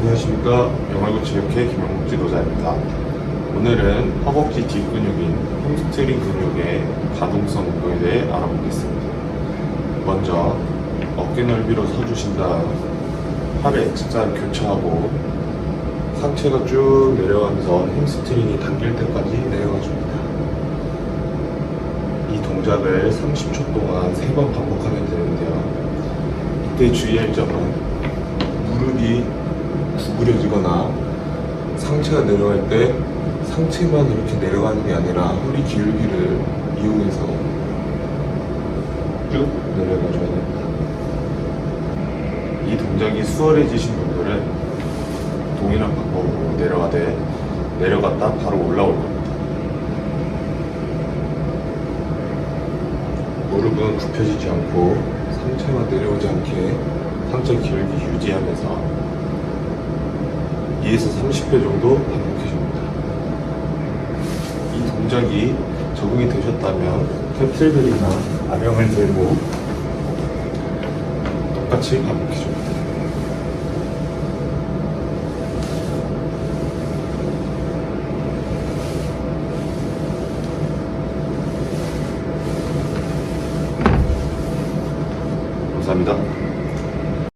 안녕하십니까 영알고치육회 김영목 지도자입니다. 오늘은 허벅지 뒷근육인 햄스트링 근육의 가동성 운동에 대해 알아보겠습니다. 먼저 어깨 넓이로 서주신 다음 팔의 X자를 교차하고 상체가 쭉 내려가면서 햄스트링이 당길 때까지 내려가줍니다. 이 동작을 30초 동안 3번 반복하면 되는데요. 이때 주의할 점은 무릎이 구부려지거나 상체가 내려갈 때 상체만 이렇게 내려가는 게 아니라 허리 기울기를 이용해서 쭉 내려가줘야 됩니다. 이 동작이 수월해지신 분들은 동일한 방법으로 내려가되 내려갔다 바로 올라올 겁니다. 무릎은 굽혀지지 않고 상체가 내려오지 않게 상체 기울기 유지하면서 2에서 30회 정도 반복해 줍니다. 이 동작이 적응이 되셨다면 캡틀벨이나 아령을 들고 똑같이 반복해 줍니다. 감사합니다.